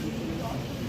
Thank you.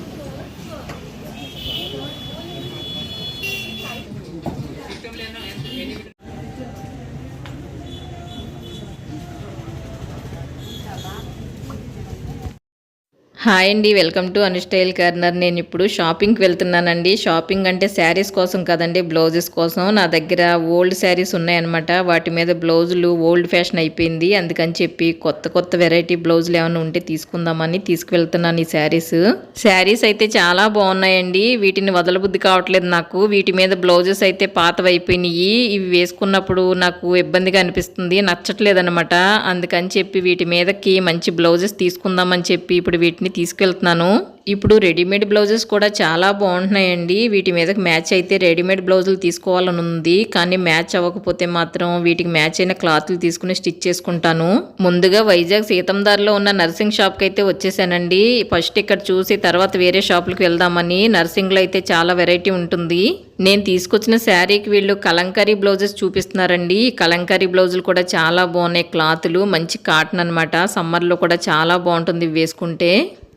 Hi అండి welcome to Anu style corner. నేను ఇప్పుడు షాపింగ్కి వెళ్తున్నానండి. షాపింగ్ అంటే శారీస్ కోసం కదండి బ్లౌజెస్ కోసం. నా దగ్గర ఓల్డ్ శారీస్ ఉన్నాయన్నమాట. వాటి మీద బ్లౌజులు ఓల్డ్ ఫ్యాషన్ అయిపోయింది. అందుకని చెప్పి కొత్త కొత్త వెరైటీ బ్లౌజులు ఏమైనా ఉంటే తీసుకుందామని తీసుకువెళ్తున్నాను ఈ శారీస్. శారీస్ అయితే చాలా బాగున్నాయండి. వీటిని వదలబుద్ధి కావట్లేదు నాకు. వీటి మీద బ్లౌజెస్ అయితే పాతవి అయిపోయినాయి. ఇవి వేసుకున్నప్పుడు నాకు ఇబ్బందిగా అనిపిస్తుంది. నచ్చట్లేదు అనమాట అందుకని చెప్పి వీటి మీదకి మంచి బ్లౌజెస్ తీసుకుందామని చెప్పి ఇప్పుడు వీటిని తీసుకెళ్తున్నాను. ఇప్పుడు రెడీమేడ్ బ్లౌజెస్ కూడా చాలా బాగుంటున్నాయండి. వీటి మీదకి మ్యాచ్ అయితే రెడీమేడ్ బ్లౌజులు తీసుకోవాలని ఉంది. కానీ మ్యాచ్ అవ్వకపోతే మాత్రం వీటికి మ్యాచ్ అయిన క్లాత్లు తీసుకుని స్టిచ్ చేసుకుంటాను. ముందుగా వైజాగ్ సీతందార్లో ఉన్న నర్సింగ్ షాప్కి అయితే వచ్చేసానండి. ఫస్ట్ ఇక్కడ చూసి తర్వాత వేరే షాపులకు వెళ్దామని నర్సింగ్లో అయితే చాలా వెరైటీ ఉంటుంది. నేను తీసుకొచ్చిన శారీకి వీళ్ళు కలంకారీ బ్లౌజెస్ చూపిస్తున్నారండి. ఈ కలంకారీ బ్లౌజులు కూడా చాలా బాగున్నాయి. క్లాతులు మంచి కాటన్ అనమాట సమ్మర్లో కూడా చాలా బాగుంటుంది వేసుకుంటే.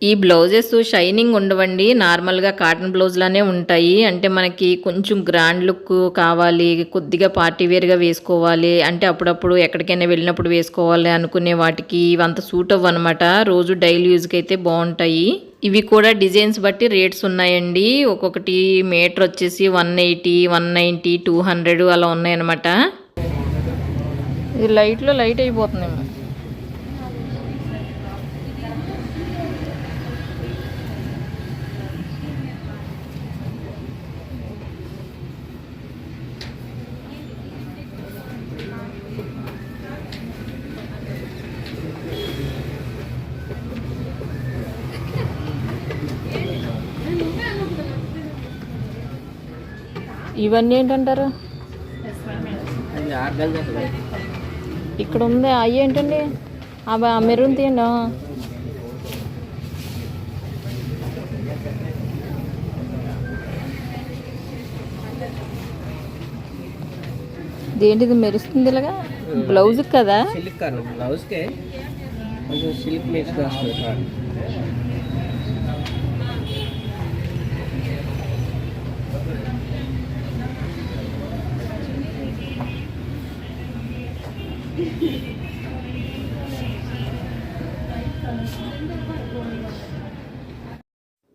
ఈ బ్లౌజెస్ షైనింగ్ ఉండవండి. నార్మల్గా కాటన్ బ్లౌజ్లానే ఉంటాయి. అంటే మనకి కొంచెం గ్రాండ్ లుక్ కావాలి. కొద్దిగా పార్టీ వేర్గా వేసుకోవాలి. అంటే అప్పుడప్పుడు ఎక్కడికైనా వెళ్ళినప్పుడు వేసుకోవాలి అనుకునే వాటికి ఇవంత సూట్ అవ్వనమాట. రోజు డైలీ యూజ్కి అయితే బాగుంటాయి. ఇవి కూడా డిజైన్స్ బట్టి రేట్స్ ఉన్నాయండి. ఒక్కొక్కటి మీటర్ వచ్చేసి one eighty one ninety two hundred అలా ఉన్నాయన్నమాట. ఇది లైట్లో లైట్ అయిపోతుందేమో. ఇవన్నీ ఏంటంటారు? ఇక్కడ ఉంది అవి ఏంటండి? అవి ఆ మెరూన్ తీయండి ఏంటి ఇది మెరుస్తుంది ఇలాగా? బ్లౌజ్ కదా? సిల్క్ బ్లౌజ్కే కొంచెం సిల్క్ మిక్స్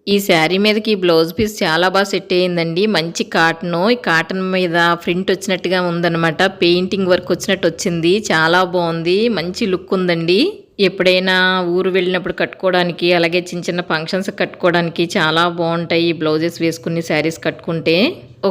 ఈ శారీ మీదకి ఈ బ్లౌజ్ పీస్ చాలా బాగా సెట్ అయ్యిందండి. మంచి కాటన్ ఈ కాటన్ మీద ప్రింట్ వచ్చినట్టుగా ఉందన్నమాట. పెయింటింగ్ వర్క్ వచ్చినట్టు వచ్చింది. చాలా బాగుంది. మంచి లుక్ ఉందండి. ఎప్పుడైనా ఊరు వెళ్ళినప్పుడు కట్టుకోవడానికి అలాగే చిన్న చిన్న ఫంక్షన్స్ కట్టుకోవడానికి చాలా బాగుంటాయి ఈ బ్లౌజెస్ వేసుకుని శారీస్ కట్టుకుంటే.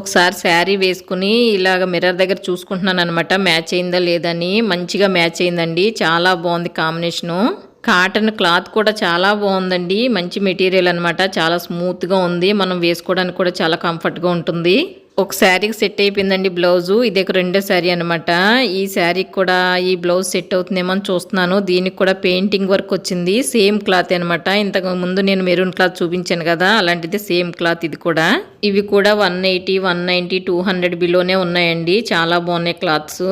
ఒకసారి శారీ వేసుకుని ఇలాగ మిర్రర్ దగ్గర చూసుకుంటున్నాను అనమాట మ్యాచ్ అయిందా లేదని మంచిగా మ్యాచ్ అయిందండి. చాలా బాగుంది కాంబినేషను. కాటన్ క్లాత్ కూడా చాలా బాగుందండి. మంచి మెటీరియల్ అనమాట చాలా స్మూత్గా ఉంది. మనం వేసుకోవడానికి కూడా చాలా కంఫర్ట్గా ఉంటుంది. ఒక శారీకి సెట్ అయిపోయిందండి బ్లౌజు. ఇది ఒక రెండో శారీ అనమాట ఈ శారీకి కూడా ఈ బ్లౌజ్ సెట్ అవుతుందేమో అని చూస్తున్నాను. దీనికి కూడా పెయింటింగ్ వర్క్ వచ్చింది. సేమ్ క్లాత్ అనమాట ఇంతకు ముందు నేను మెరూన్ క్లాత్ చూపించాను కదా అలాంటిది సేమ్ క్లాత్ ఇది కూడా. ఇవి కూడా one eighty one ninety two hundred బిలోనే ఉన్నాయండి. చాలా బాగున్నాయి క్లాత్స్.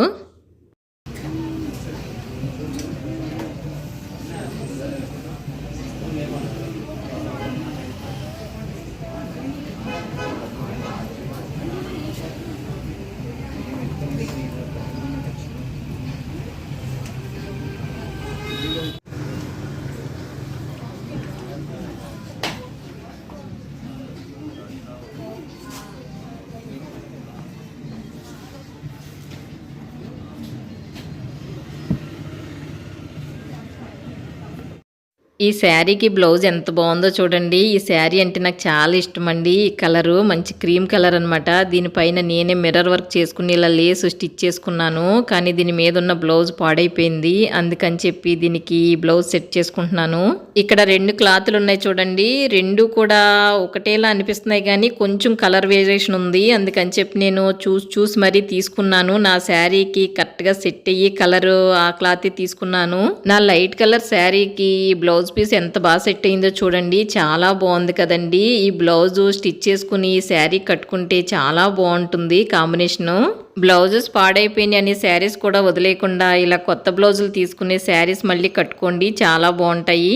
ఈ శారీకి బ్లౌజ్ ఎంత బాగుందో చూడండి. ఈ శారీ అంటే నాకు చాలా ఇష్టం అండి ఈ కలరు మంచి క్రీమ్ కలర్ అనమాట దీనిపైన నేనే మిర్రర్ వర్క్ చేసుకుని ఇలా లేస్ స్టిచ్ చేసుకున్నాను. కానీ దీని మీద ఉన్న బ్లౌజ్ పాడైపోయింది. అందుకని చెప్పి దీనికి బ్లౌజ్ సెట్ చేసుకుంటున్నాను. ఇక్కడ రెండు క్లాతులు ఉన్నాయి చూడండి. రెండు కూడా ఒకటేలా అనిపిస్తున్నాయి కానీ కొంచెం కలర్ వేరియేషన్ ఉంది. అందుకని చెప్పి నేను చూసి చూసి మరీ తీసుకున్నాను. నా శారీకి కరెక్ట్గా సెట్ అయ్యి కలర్ ఆ క్లాత్ తీసుకున్నాను. నా లైట్ కలర్ శారీకి బ్లౌజ్ పీస్ ఎంత బాగా సెట్ అయిందో చూడండి. చాలా బాగుంది కదండి. ఈ బ్లౌజ్ స్టిచ్ చేసుకుని ఈ శారీ కట్టుకుంటే చాలా బాగుంటుంది కాంబినేషను. బ్లౌజెస్ పాడైపోయినాయి అని శారీస్ కూడా వదిలేయకుండా ఇలా కొత్త బ్లౌజులు తీసుకునే శారీస్ మళ్ళీ కట్టుకోండి. చాలా బాగుంటాయి.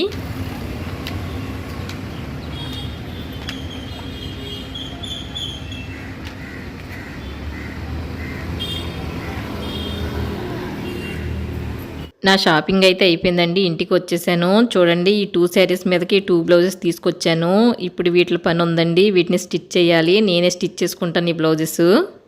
నా షాపింగ్ అయితే అయిపోయిందండి. ఇంటికి వచ్చేసాను. చూడండి ఈ టూ శారీస్ మీదకి టూ బ్లౌజెస్ తీసుకొచ్చాను. ఇప్పుడు వీటి పని ఉందండి. వీటిని స్టిచ్ చేయాలి. నేనే స్టిచ్ చేసుకుంటాను ఈ బ్లౌజెస్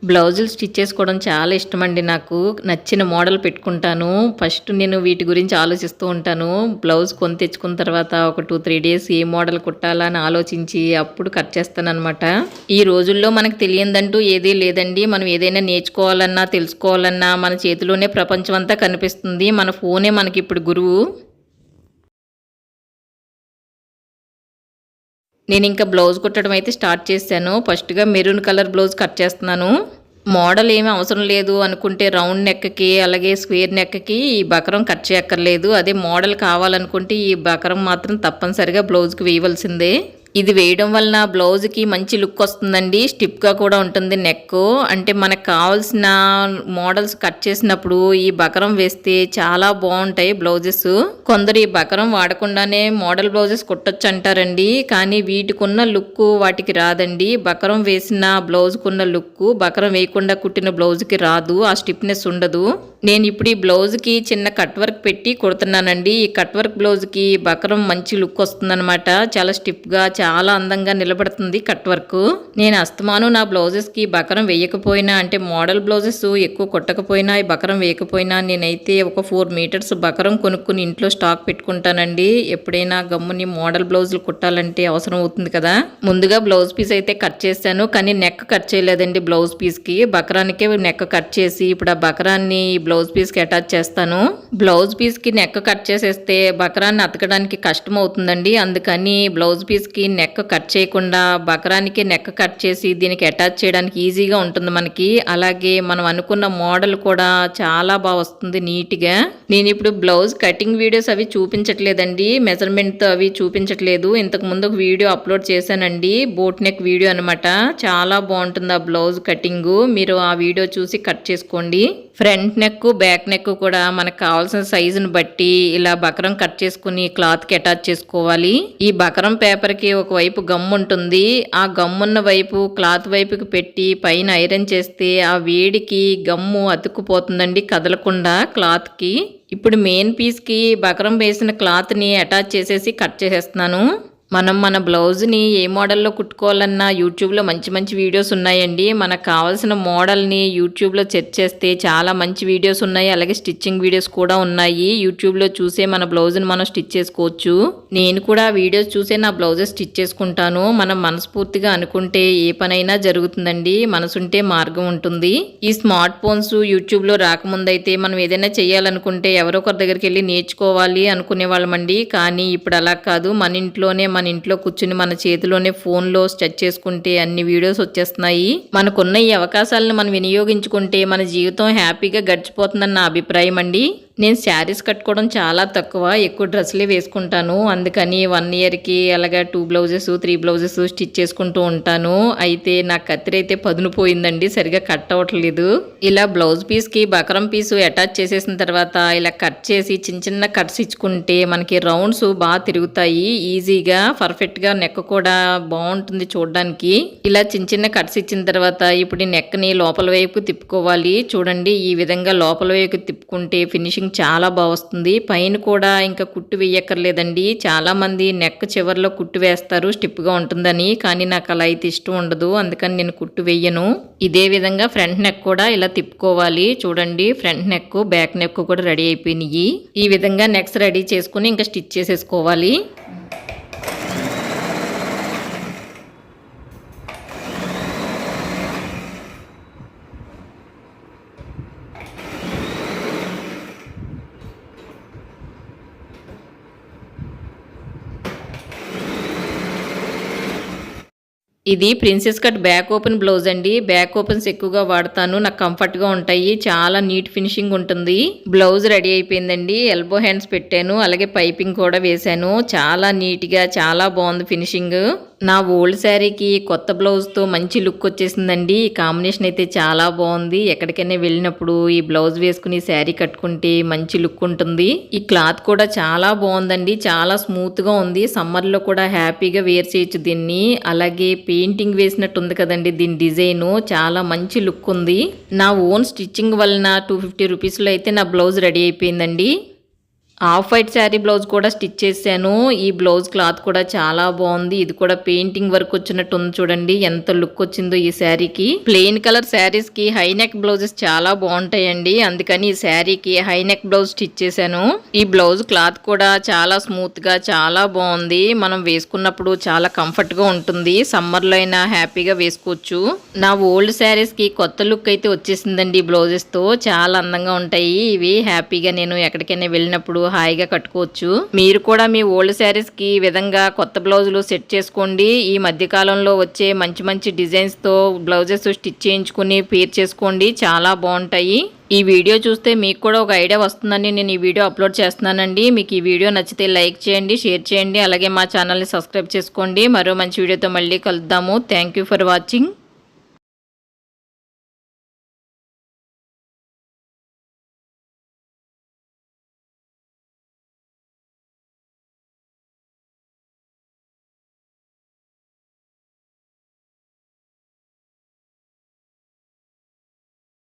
బ్లౌజులు స్టిచ్ చేసుకోవడం చాలా ఇష్టం అండి నాకు. నచ్చిన మోడల్ పెట్టుకుంటాను. ఫస్ట్ నేను వీటి గురించి ఆలోచిస్తూ ఉంటాను. బ్లౌజ్ కొని తెచ్చుకున్న తర్వాత ఒక టూ త్రీ డేస్ ఏ మోడల్ కుట్టాలా అని ఆలోచించి అప్పుడు కట్ చేస్తానమాట ఈ రోజుల్లో మనకు తెలియదంటూ ఏదీ లేదండి. మనం ఏదైనా నేర్చుకోవాలన్నా తెలుసుకోవాలన్నా మన చేతిలోనే ప్రపంచం అంతా కనిపిస్తుంది. మన ఫోనే మనకి ఇప్పుడు గురువు. నేను ఇంకా బ్లౌజ్ కుట్టడం అయితే స్టార్ట్ చేశాను. ఫస్ట్గా మెరూన్ కలర్ బ్లౌజ్ కట్ చేస్తున్నాను. మోడల్ ఏమి అవసరం లేదు అనుకుంటే రౌండ్ నెక్కి అలాగే స్క్వేర్ నెక్కి ఈ బకరం కట్ చేయక్కర్లేదు. అదే మోడల్ కావాలనుకుంటే ఈ బకరం మాత్రం తప్పనిసరిగా బ్లౌజ్కి వేయవలసిందే. ఇది వేయడం వలన బ్లౌజ్కి మంచి లుక్ వస్తుందండి. స్టిప్గా కూడా ఉంటుంది నెక్ అంటే మనకు కావాల్సిన మోడల్స్ కట్ చేసినప్పుడు ఈ బకరం వేస్తే చాలా బాగుంటాయి బ్లౌజెస్. కొందరు ఈ బకరం వాడకుండానే మోడల్ బ్లౌజెస్ కుట్టొచ్చు అంటారండి కానీ వీటికున్న లుక్ వాటికి రాదండి. బకరం వేసిన బ్లౌజ్కున్న లుక్ బకరం వేయకుండా కుట్టిన బ్లౌజ్కి రాదు. ఆ స్టిప్నెస్ ఉండదు. నేను ఇప్పుడు ఈ బ్లౌజ్కి చిన్న కట్ వర్క్ పెట్టి కుడుతున్నానండి. ఈ కట్ వర్క్ బ్లౌజ్కి బకరం మంచి లుక్ వస్తుందన్నమాట. చాలా స్టిప్గా చాలా అందంగా నిలబడుతుంది కట్ వర్క్. నేను అస్తమాను నా బ్లౌజెస్కి బకరం వేయకపోయినా అంటే మోడల్ బ్లౌజెస్ ఎక్కువ కుట్టకపోయినా ఈ బకరం వేయకపోయినా నేనైతే ఒక ఫోర్ మీటర్స్ బకరం కొనుక్కుని ఇంట్లో స్టాక్ పెట్టుకుంటానండి. ఎప్పుడైనా గమ్ముని మోడల్ బ్లౌజులు కుట్టాలంటే అవసరం అవుతుంది కదా. ముందుగా బ్లౌజ్ పీస్ అయితే కట్ చేశాను కానీ నెక్ కట్ చేయలేదండి బ్లౌజ్ పీస్కి. బకరానికే నెక్ కట్ చేసి ఇప్పుడు ఆ బకరాన్ని బ్లౌజ్ పీస్కి అటాచ్ చేస్తాను. బ్లౌజ్ పీస్కి నెక్ కట్ చేసేస్తే బకరాన్ని అతకడానికి కష్టం అవుతుందండి అందుకని బ్లౌజ్ పీస్కి నెక్ కట్ చేయకుండా బకరానికి నెక్ కట్ చేసి దీనికి అటాచ్ చేయడానికి ఈజీగా ఉంటుంది మనకి. అలాగే మనం అనుకున్న మోడల్ కూడా చాలా బాగా వస్తుంది నీట్గా. నేను ఇప్పుడు బ్లౌజ్ కటింగ్ వీడియోస్ అవి చూపించట్లేదండి. మెజర్మెంట్తో అవి చూపించట్లేదు. ఇంతకు ముందు ఒక వీడియో అప్లోడ్ చేశానండి. బోట్ నెక్ వీడియో అనమాట చాలా బాగుంటుంది ఆ బ్లౌజ్ కటింగ్. మీరు ఆ వీడియో చూసి కట్ చేసుకోండి. ఫ్రంట్ నెక్ బ్యాక్ నెక్ కూడా మనకు కావాల్సిన సైజుని బట్టి ఇలా బకరం కట్ చేసుకుని క్లాత్కి అటాచ్ చేసుకోవాలి. ఈ బకరం పేపర్కి ఒకవైపు గమ్ ఉంటుంది. ఆ గమ్మున్న వైపు క్లాత్ వైపుకి పెట్టి పైన ఐరన్ చేస్తే ఆ వేడికి గమ్ము అతుక్కుపోతుందండి కదలకుండా క్లాత్కి. ఇప్పుడు మెయిన్ పీస్కి బకరం వేసిన క్లాత్ని అటాచ్ చేసేసి కట్ చేసేస్తున్నాను. మనం మన బ్లౌజ్ని ఏ మోడల్లో కుట్టుకోవాలన్నా యూట్యూబ్లో మంచి మంచి వీడియోస్ ఉన్నాయండి. మనకు కావాల్సిన మోడల్ని యూట్యూబ్లో సెర్చ్ చేస్తే చాలా మంచి వీడియోస్ ఉన్నాయి. అలాగే స్టిచ్చింగ్ వీడియోస్ కూడా ఉన్నాయి. యూట్యూబ్లో చూసే మన బ్లౌజ్ని మనం స్టిచ్ చేసుకోవచ్చు. నేను కూడా వీడియోస్ చూసే నా బ్లౌజెస్ స్టిచ్ చేసుకుంటాను. మనం మనస్ఫూర్తిగా అనుకుంటే ఏ పనైనా జరుగుతుందండి. మనసుంటే మార్గం ఉంటుంది. ఈ స్మార్ట్ ఫోన్స్ యూట్యూబ్లో రాకముందైతే మనం ఏదైనా చేయాలనుకుంటే ఎవరో ఒకరి దగ్గరికి వెళ్ళి నేర్చుకోవాలి అనుకునే వాళ్ళమండి కానీ ఇప్పుడు అలా కాదు. మన ఇంట్లోనే మన మన ఇంట్లో కూర్చుని మన చేతిలోనే ఫోన్లో స్టచ్ చేసుకుంటే అన్ని వీడియోస్ వచ్చేస్తున్నాయి. మనకున్న ఈ అవకాశాలను మనం వినియోగించుకుంటే మన జీవితం హ్యాపీగా గడిచిపోతుందని నా అభిప్రాయం అండి. నేను శారీస్ కట్టుకోవడం చాలా తక్కువ ఎక్కువ డ్రెస్సులే వేసుకుంటాను. అందుకని వన్ ఇయర్కి అలాగా two blouses three blouses stitch చేసుకుంటూ ఉంటాను. అయితే నా కత్తిరి అయితే పదును పోయిందండి సరిగా కట్ అవ్వట్లేదు. ఇలా బ్లౌజ్ పీస్కి బకరం పీసు అటాచ్ చేసేసిన తర్వాత ఇలా కట్ చేసి చిన్న చిన్న కట్స్ ఇచ్చుకుంటే మనకి రౌండ్స్ బాగా తిరుగుతాయి. ఈజీగా పర్ఫెక్ట్గా నెక్ కూడా బాగుంటుంది చూడడానికి. ఇలా చిన్న చిన్న కట్స్ ఇచ్చిన తర్వాత ఇప్పుడు ఈ నెక్ని లోపల వైపు తిప్పుకోవాలి. చూడండి ఈ విధంగా లోపల వైపు తిప్పుకుంటే ఫినిషింగ్ చాలా బాగా వస్తుంది పైన కూడా ఇంకా కుట్టు వేయక్కర్లేదండి చాలామంది నెక్ చివరిలో కుట్టు వేస్తారు. స్టిప్గా ఉంటుందని. కానీ నాకు అలా అయితే ఇష్టం ఉండదు. అందుకని నేను కుట్టు వేయను ఇదే విధంగా ఫ్రంట్ నెక్ కూడా ఇలా తిప్పుకోవాలి. చూడండి ఫ్రంట్ నెక్ బ్యాక్ నెక్ కూడా రెడీ అయిపోయినాయి. ఈ విధంగా నెక్స్ రెడీ చేసుకుని ఇంకా స్టిచ్ చేసేసుకోవాలి. ఇది princess cut back open blouse అండి. బ్యాక్ ఓపెన్స్ ఎక్కువగా వాడతాను. నాకు కంఫర్ట్గా ఉంటాయి. చాలా నీట్ ఫినిషింగ్ ఉంటుంది. బ్లౌజ్ రెడీ అయిపోయిందండి. ఎల్బో హ్యాండ్స్ పెట్టాను. అలాగే పైపింగ్ కూడా వేశాను. చాలా నీట్గా చాలా బాగుంది ఫినిషింగ్. నా ఓల్డ్ శారీకి కొత్త బ్లౌజ్తో మంచి లుక్ వచ్చేసిందండి. ఈ కాంబినేషన్ అయితే చాలా బాగుంది. ఎక్కడికైనా వెళ్ళినప్పుడు ఈ బ్లౌజ్ వేసుకుని శారీ కట్టుకుంటే మంచి లుక్ ఉంటుంది. ఈ క్లాత్ కూడా చాలా బాగుందండి. చాలా స్మూత్గా ఉంది. సమ్మర్లో కూడా హ్యాపీగా వేర్ చేయొచ్చు దీన్ని. అలాగే పెయింటింగ్ వేసినట్టు ఉంది కదండి దీని డిజైన్. చాలా మంచి లుక్ ఉంది. నా ఓన్ స్టిచ్చింగ్ వలన టూ ఫిఫ్టీ రూపీస్లో అయితే నా బ్లౌజ్ రెడీ అయిపోయిందండి. ఆఫ్ వైట్ శారీ బ్లౌజ్ కూడా స్టిచ్ చేశాను. ఈ బ్లౌజ్ క్లాత్ కూడా చాలా బాగుంది. ఇది కూడా పెయింటింగ్ వర్క్ వచ్చినట్టు ఉంది చూడండి. ఎంత లుక్ వచ్చిందో ఈ శారీకి. ప్లెయిన్ కలర్ శారీస్కి హై నెక్ బ్లౌజెస్ చాలా బాగుంటాయండి. అందుకని ఈ శారీకి హై నెక్ బ్లౌజ్ స్టిచ్ చేశాను. ఈ బ్లౌజ్ క్లాత్ కూడా చాలా స్మూత్గా చాలా బాగుంది. మనం వేసుకున్నప్పుడు చాలా కంఫర్ట్గా ఉంటుంది. సమ్మర్లో అయినా హ్యాపీగా వేసుకోవచ్చు. నా ఓల్డ్ శారీస్కి కొత్త లుక్ అయితే వచ్చేసిందండి బ్లౌజెస్తో చాలా అందంగా ఉంటాయి. ఇవి హ్యాపీగా నేను ఎక్కడికైనా వెళ్ళినప్పుడు హాయిగా కట్టుకోవచ్చు. మీరు కూడా మీ ఓల్డ్ శారీస్కి ఈ విధంగా కొత్త బ్లౌజులు సెట్ చేసుకోండి. ఈ మధ్య కాలంలో వచ్చే మంచి మంచి డిజైన్స్తో బ్లౌజెస్ స్టిచ్ చేయించుకుని పేర్ చేసుకోండి. చాలా బాగుంటాయి. ఈ వీడియో చూస్తే మీకు కూడా ఒక ఐడియా వస్తుందని నేను ఈ వీడియో అప్లోడ్ చేస్తున్నానండి. మీకు ఈ వీడియో నచ్చితే లైక్ చేయండి షేర్ చేయండి. అలాగే మా ఛానల్ని సబ్స్క్రైబ్ చేసుకోండి. మరో మంచి వీడియోతో మళ్ళీ కలుద్దాము. Thank for watching